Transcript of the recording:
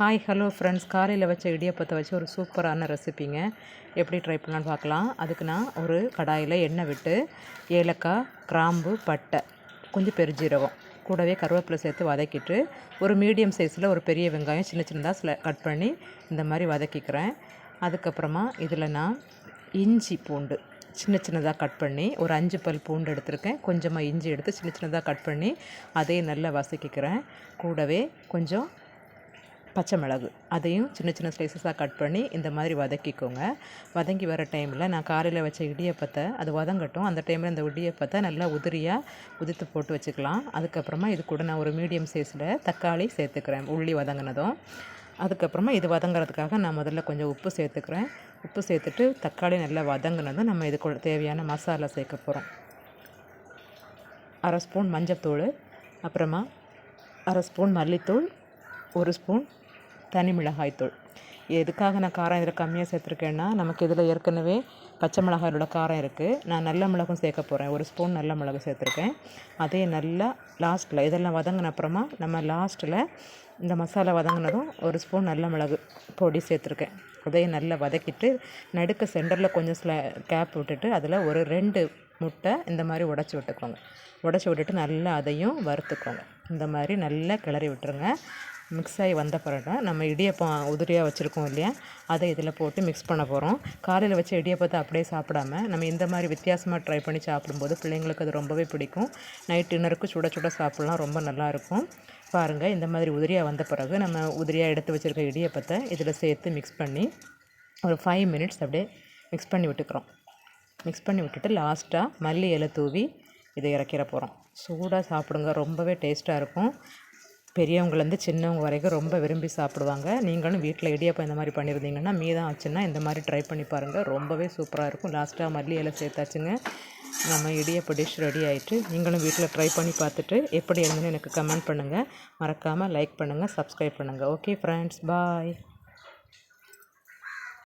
Hi hello friends காலையில் வச்ச இடியப்பத்தை வச்சு ஒரு சூப்பரான ரெசிபிங்க எப்படி ட்ரை பண்ணலான்னு பார்க்கலாம். அதுக்கு நான் ஒரு கடாயில் எண்ணெய் விட்டு ஏலக்காய் கிராம்பு பட்டை கொஞ்சம் பெருஜீரகம் கூடவே கருவேப்பிலை சேர்த்து வதக்கிட்டு ஒரு மீடியம் சைஸில் ஒரு பெரிய வெங்காயம் சின்ன சின்னதாக ஸ்ல கட் பண்ணி இந்த மாதிரி வதக்கிக்கிறேன். அதுக்கப்புறமா இதில் நான் இஞ்சி பூண்டு சின்ன சின்னதாக கட் பண்ணி ஒரு அஞ்சு பல் பூண்டு எடுத்திருக்கேன். கொஞ்சமாக இஞ்சி எடுத்து சின்ன சின்னதாக கட் பண்ணி அதையும் நல்லா வதக்கிக்கிறேன். கூடவே கொஞ்சம் பச்சை மிளகு. அதையும் சின்ன சின்ன ஸ்லைசஸாக கட் பண்ணி இந்த மாதிரி வதக்கிக்கோங்க. வதங்கி வர டைமில் நான் காலையில் வச்ச இடியப்பத்தை அது வதங்கட்டும். அந்த டைமில் அந்த இடியப்பத்தை நல்லா உதிரியாக உதித்து போட்டு வச்சுக்கலாம். அதுக்கப்புறமா இது கூட நான் ஒரு மீடியம் சைஸில் தக்காளி சேர்த்துக்கிறேன் உள்ளி வதங்கினதும். அதுக்கப்புறமா இது வதங்குறதுக்காக நான் முதல்ல கொஞ்சம் உப்பு சேர்த்துக்கிறேன். உப்பு சேர்த்துட்டு தக்காளி நல்லா வதங்கினதும் நம்ம இதுக்கு தேவையான மசாலா சேர்க்க போகிறோம் அரை ஸ்பூன் மஞ்சத்தூள் அப்புறமா அரை ஸ்பூன் மல்லித்தூள் ஒரு ஸ்பூன் தனி மிளகாய்த்தூள் எதுக்காக நான் காரம் இதில் கம்மியாக சேர்த்துருக்கேன்னா நமக்கு இதில் ஏற்கனவே பச்சை மிளகாயோட காரம் இருக்குது நான் நல்ல மிளகும் சேர்க்க போகிறேன் ஒரு ஸ்பூன் நல்ல மிளகு சேர்த்துருக்கேன். அதே நல்லா லாஸ்ட்டில் இதெல்லாம் வதங்கின அப்புறமா நம்ம லாஸ்ட்டில் இந்த மசாலா வதங்கினதும் ஒரு ஸ்பூன் நல்ல மிளகு பொடி சேர்த்துருக்கேன். அதையும் நல்லா வதக்கிட்டு நடுக்க சென்டரில் கொஞ்சம் ஸ்ல கேப் விட்டுட்டு அதில் ஒரு ரெண்டு முட்டை இந்த மாதிரி உடச்சி விட்டுக்கோங்க. உடச்சி விட்டுட்டு நல்லா அதையும் வறுத்துக்கோங்க. இந்த மாதிரி நல்லா கிளறி விட்டுருங்க. மிக்ஸ் ஆகி வந்த பிறகு நம்ம இடியப்பம் உதிரியாக வச்சுருக்கோம் இல்லையா? அதை இதில் போட்டு மிக்ஸ் பண்ண போகிறோம். காலையில் வச்ச இடியப்பத்தை அப்படியே சாப்பிடாம நம்ம இந்த மாதிரி வித்தியாசமாக ட்ரை பண்ணி சாப்பிடும்போது பிள்ளைங்களுக்கு அது ரொம்பவே பிடிக்கும். நைட் டின்னருக்கு சுட சுட சாப்பிட்லாம் ரொம்ப நல்லாயிருக்கும் பாருங்கள் இந்த மாதிரி உதிரியாக வந்த பிறகு நம்ம உதிரியாக எடுத்து வச்சுருக்க இடியப்பத்தை இதில் சேர்த்து மிக்ஸ் பண்ணி ஒரு ஃபைவ் மினிட்ஸ் அப்படியே மிக்ஸ் பண்ணி விட்டுக்கிறோம். மிக்ஸ் பண்ணி விட்டுட்டு லாஸ்ட்டாக மல்லி இலை தூவி இதை இறக்கிற போகிறோம். சூடாக சாப்பிடுங்க ரொம்பவே டேஸ்ட்டாக இருக்கும். பெரியவங்கலேருந்து சின்னவங்க வரைக்கும் ரொம்ப விரும்பி சாப்பிடுவாங்க. நீங்களும் வீட்டில் இடியப்பம் இந்த மாதிரி பண்ணியிருந்தீங்கன்னா மீதம் ஆச்சுன்னா இந்த மாதிரி ட்ரை பண்ணி பாருங்கள் ரொம்பவே சூப்பராக இருக்கும். லாஸ்ட்டாக மல்லி இலை சேர்த்தாச்சுங்க. நம்ம இடியப்ப டிஷ் ரெடி ஆகிட்டு நீங்களும் வீட்டில் ட்ரை பண்ணி பார்த்துட்டு எப்படி இருந்துன்னு எனக்கு கமெண்ட் பண்ணுங்கள் மறக்காமல் லைக் பண்ணுங்கள் சப்ஸ்கிரைப் பண்ணுங்கள் ஓகே ஃப்ரெண்ட்ஸ் பாய்